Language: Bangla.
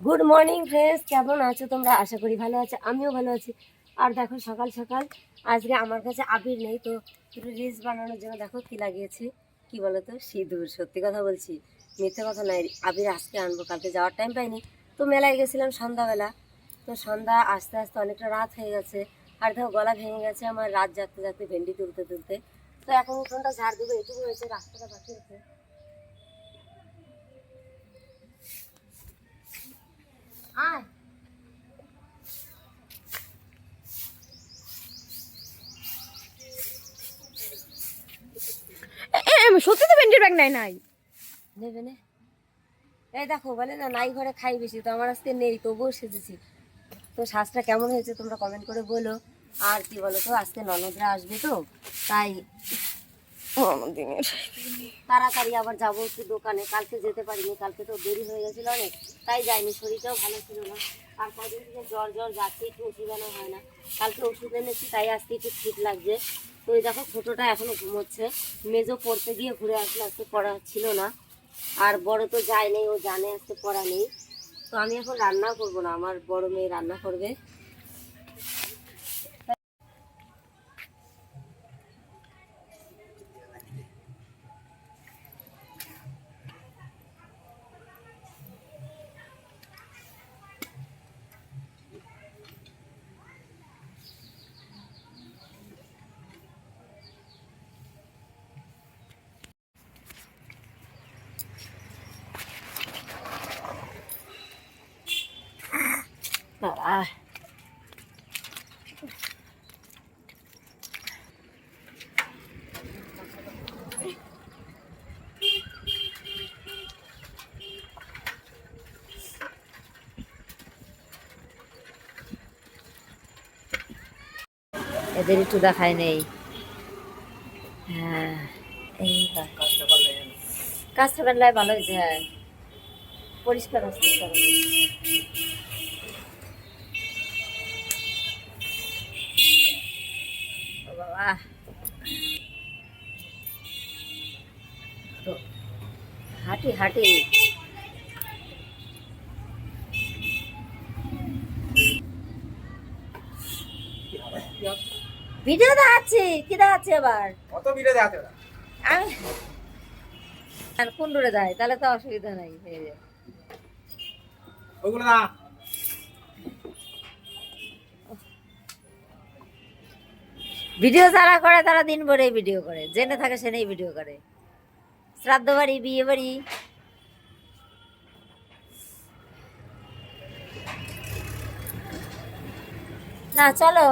গুড মর্নিং ফ্রেন্ডস কেমন আছো তোমরা? আশা করি ভালো আছো। আমিও ভালো আছি। আর দেখো, সকাল সকাল আজকে আমার কাছে আবির নেই, তো একটু রিলস বানানোর জন্য দেখো কি লাগিয়েছি। কি বলো তো সিঁদুর। সত্যি কথা বলছি, মিথ্যে কথা নয়। আবির আজকে আনব, কালকে যাওয়ার টাইম পাইনি। তো মেলায় গেছিলাম সন্ধ্যাবেলা। তো সন্ধ্যা আস্তে আস্তে অনেকটা রাত হয়ে গেছে। আর দেখো, গলা ভেঙে গেছে আমার রাত জাগতে জাগতে ভেন্ডি তুলতে তুলতে। তো এখন উঠোনটা ঝাড় দেবো এটুকু হয়েছে, রাস্তাটা বাকি আছে। আয়। সত্যি তো ভেন্ডির ব্যাগ নাই নাই? নেবে নে। এই দেখো বলে না নাই ঘরে খাই বেশি তো আমার আজকে নেই তবুও সেজেছি। তো শ্বাসটা কেমন হয়েছে তোমরা কমেন্ট করে বলো। আর কি বলো তো আজকে ননদরা আসবে তো তাই তাড়াতাড়ি আবার যাব একটু দোকানে। কালকে যেতে পারিনি, কালকে তো দেরি হয়ে গেছিল অনেক, তাই যাইনি, শরীরটাও ভালো ছিল না। আর কদিন থেকে জ্বর জ্বর, যাচ্ছে, একটু ওষুধ আনা হয় না। কালকে ওষুধ এনেছি, তাই আজকে একটু ঠিক লাগছে। তো এই দেখো, ছোটোটা এখনও ঘুমোচ্ছে। মেজো পড়তে গিয়ে ঘুরে আসলে, আজকে পড়া ছিল না। আর বড় তো যায় নেই, ও জানে আজকে পড়া নেই। তো আমি এখন রান্না করব না, আমার বড় মেয়ে রান্না করবে। বাবা এদের একটু দেখায় নেই। হ্যাঁ কাজটা করলে ভালো হয়েছে হ্যাঁ। পরিষ্কার ও বাবা তো হাঁটি হাঁটি। ভিডিও দেখাচ্ছি কি দেখাচ্ছি আবার? কত বিলে দেখাতে আমি আর কোন দূরে দেয় তাহলে তো অসুবিধা নাই হয়ে যায়। ওইগুলো না ভিডিও যারা করে, তারা দিন ভরে ভিডিও করে। জেনে থাকে সেনেই ভিডিও করে। শ্রাদ্ধ বাড়ি, বিয়ে বাড়ি। না, চলো।